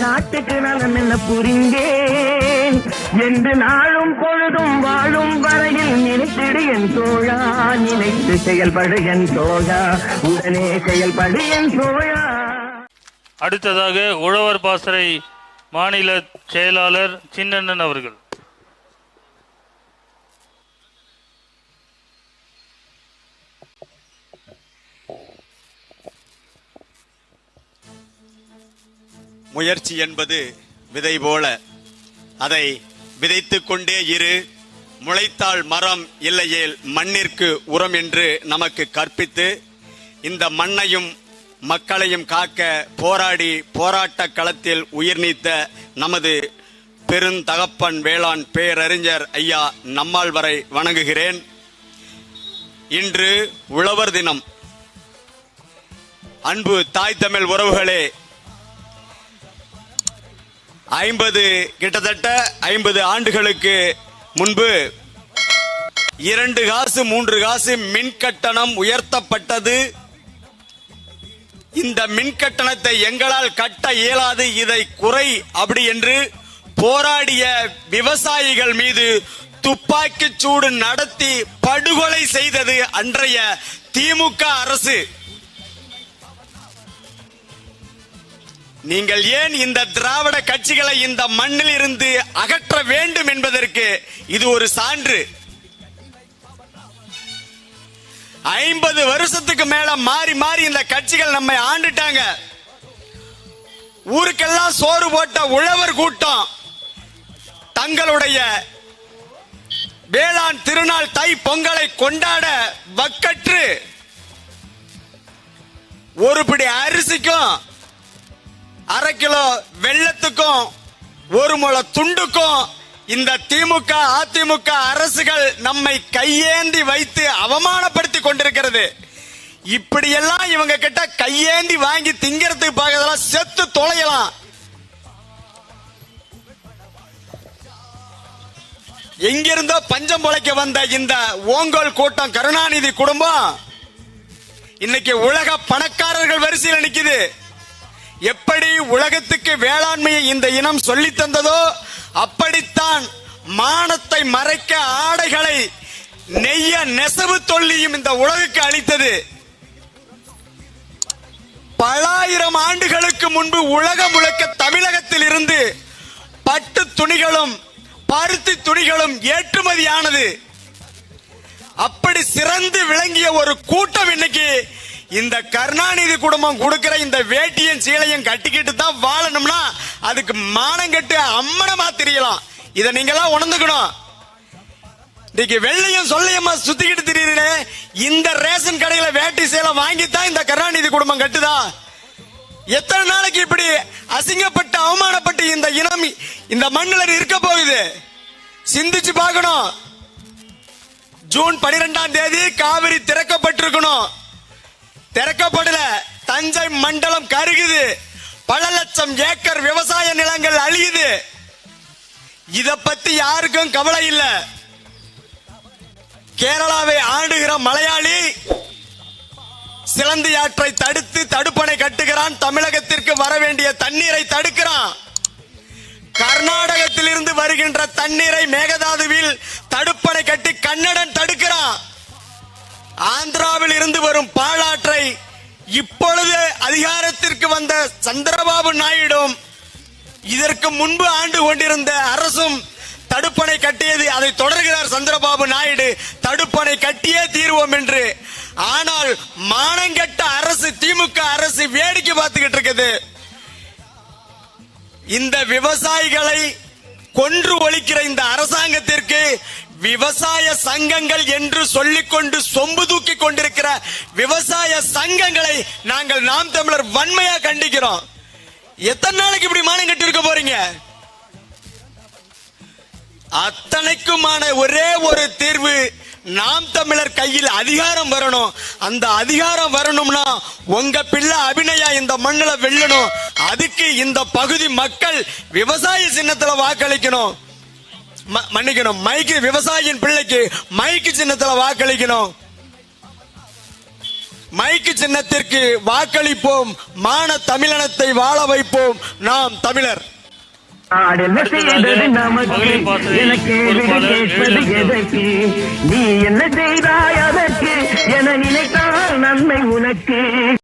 நாட்டுக்கு நலம் என்ன புரிந்தேன்? என்று நாளும் பொழுதும் வாழும் வரையில் நினைத்திடு என் தோழா நினைத்து செயல்படு என் தோழா உடனே செயல்படு என் தோழா. அடுத்ததாக உழவர் பாசறை மாநில செயலாளர் சின்னண்ணன் அவர்கள். முயற்சி என்பது விதை போல. அதை விதைத்து கொண்டே இரு. முளைத்தால் மரம் இல்லையேல் மண்ணிற்கு உரம் என்று நமக்கு கற்பித்து இந்த மண்ணையும் மக்களையும் காக்க போராடி போராட்ட களத்தில் உயிர் நீத்த நமது பெருந்தகப்பன் வேளாண் பேரறிஞர் ஐயா நம்மால் வரை வணங்குகிறேன். இன்று உழவர் தினம். அன்பு தாய் தமிழ் உறவுகளே ஐம்பது கிட்டத்தட்ட ஐம்பது ஆண்டுகளுக்கு முன்பு இரண்டு காசு மூன்று காசு மின் கட்டணம் உயர்த்தப்பட்டது. இந்த மின் கட்டணத்தை எங்களால் கட்ட இயலாது இதை குறை அப்படி என்று போராடிய விவசாயிகள் மீது துப்பாக்கி சூடு நடத்தி படுகொலை செய்தது அன்றைய திமுக அரசு. நீங்கள் ஏன் இந்த திராவிட கட்சிகளை இந்த மண்ணில் இருந்து அகற்ற வேண்டும் என்பதற்கு இது ஒரு சான்று? ஐம்பது வருஷத்துக்கு மேல மாறி மாறி இந்த கட்சிகள் நம்மை ஆண்டுட்டாங்க. ஊருக்கெல்லாம் சோறு போட்ட உழவர் கூட்டம் தங்களுடைய வேளாண் திருநாள் தை பொங்கலை கொண்டாட வக்கற்று. ஒருபடி அரிசிக்கும் அரை கிலோ வெள்ளத்துக்கும் ஒரு முளை துண்டுக்கும் இந்த திமுக அதிமுக அரசுகள் நம்மை கையேந்தி வைத்து அவமானப்படுத்தி கொண்டிருக்கிறது. இப்படியெல்லாம் இவங்க கிட்ட கையேந்தி வாங்கி திங்கிறதுக்கு பார்க்கறதெல்லாம் செத்து தொலையலாம். எங்கிருந்தோ பஞ்சம் பொழைக்க வந்த இந்த ஓங்கோல் கூட்டம் கருணாநிதி குடும்பம் இன்னைக்கு உலக பணக்காரர்கள் வரிசையில் நிற்குது எப்படி உலகத்துக்கு வேளாண்மையை இந்த இனம் சொல்லி தந்ததோ அப்படித்தான் மானத்தை மறைக்க ஆடைகளை நெய்ய நெசவு தொல்லியும் இந்த உலகுக்கு அளித்தது. பலாயிரம் ஆண்டுகளுக்கு முன்பு உலகம் உழைக்க தமிழகத்தில் இருந்து பட்டு துணிகளும் பருத்தி துணிகளும் ஏற்றுமதியானது. அப்படி சிறந்து விளங்கிய ஒரு கூட்டம் இன்னைக்கு இந்த கருணாநிதி குடும்பம் கொடுக்கிற இந்த வேட்டியும் சீலையும் கட்டிக்கிட்டு தான் வாழணும்னா அதுக்கு மானம் கட்டு அம்மனமா தெரியலாம். இதை நீங்களாம் உணர்ந்துக்கணும். இன்னைக்கு வெள்ளையும் சொல்லையம்மா சுத்திக்கிட்டு திரியுறே இந்த ரேஷன் கடையில வேட்டி சேலை வாங்கித்தான் இந்த கருணாநிதி குடும்பம் கட்டுதா? எத்தனை நாளைக்கு இப்படி அசிங்கப்பட்டு அவமானப்பட்டு இந்த இனம் இந்த மண்ணில் இருக்க போகுது? சிந்திச்சு பார்க்கணும். ஜூன் பனிரெண்டாம் தேதி காவிரி திறக்கப்பட்டிருக்கணும். திறக்கப்படல. தஞ்சை மண்டலம் கருகுது. பல லட்சம் ஏக்கர் விவசாய நிலங்கள் அழியுது. இத பத்தி யாருக்கும் கவலை இல்ல. கேரளாவை ஆண்டுகிற மலையாளி சிலந்தி ஆற்றை தடுத்து தடுப்பணை கட்டுகிறான். தமிழகத்திற்கு வர வேண்டிய தண்ணீரை தடுக்கிறான். கர்நாடகத்திலிருந்து வருகின்ற தண்ணீரை மேகதாதுவில் தடுப்பணை கட்டி கன்னடன் தடுக்கிறான். இருந்து வரும் பாலாற்றை இப்பொழுது அதிகாரத்திற்கு வந்த சந்திரபாபு நாயுடும் இதற்கு முன்பு ஆண்டு கொண்டிருந்த அரசும் தடுப்பணை கட்டியது அதை தொடர்கிறார் சந்திரபாபு நாயுடு. தடுப்பணை கட்டியே தீர்வோம் என்று. ஆனால் மானங்கட்ட அரசு திமுக அரசு வேடிக்கை பார்த்துக்கிட்டு இருக்குது. இந்த விவசாயிகளை கொன்று ஒழிக்கிற இந்த அரசாங்கத்திற்கு விவசாய சங்கங்கள் என்று சொல்லிக்கொண்டு சொம்பு தூக்கி கொண்டிருக்கிற விவசாய சங்கங்களை நாங்கள் நாம் தமிழர் வன்மையா கண்டிக்கிறோம். எத்தனை நாளைக்கு இப்படி மானம் கட்டி இருக்க போறீங்க? அத்தனைக்குமான ஒரே ஒரு தீர்வு நாம் தமிழர் கையில் அதிகாரம் வரணும். அந்த அதிகாரம் வரணும்னா உங்க பிள்ளை அபிநயா இந்த மண்ணில் வெல்லணும். அதுக்கு இந்த பகுதி மக்கள் விவசாய சின்னத்துல வாக்களிக்கணும். மன்னிக்கணும். மைக்கு விவசாயியின் பிள்ளைக்கு மைக்கு சின்னத்துல வாக்களிக்கணும். மைக்கு சின்னத்திற்கு வாக்களிப்போம். மான தமிழினத்தை வாழ வைப்போம். நாம் தமிழர். ஆடென்ன செய்தது நமக்கு. எனக்கு கேட்பது. எதற்கு? நீ என்ன செய்தாய் அதற்கு? என நினைத்தால் நன்மை உனக்கு.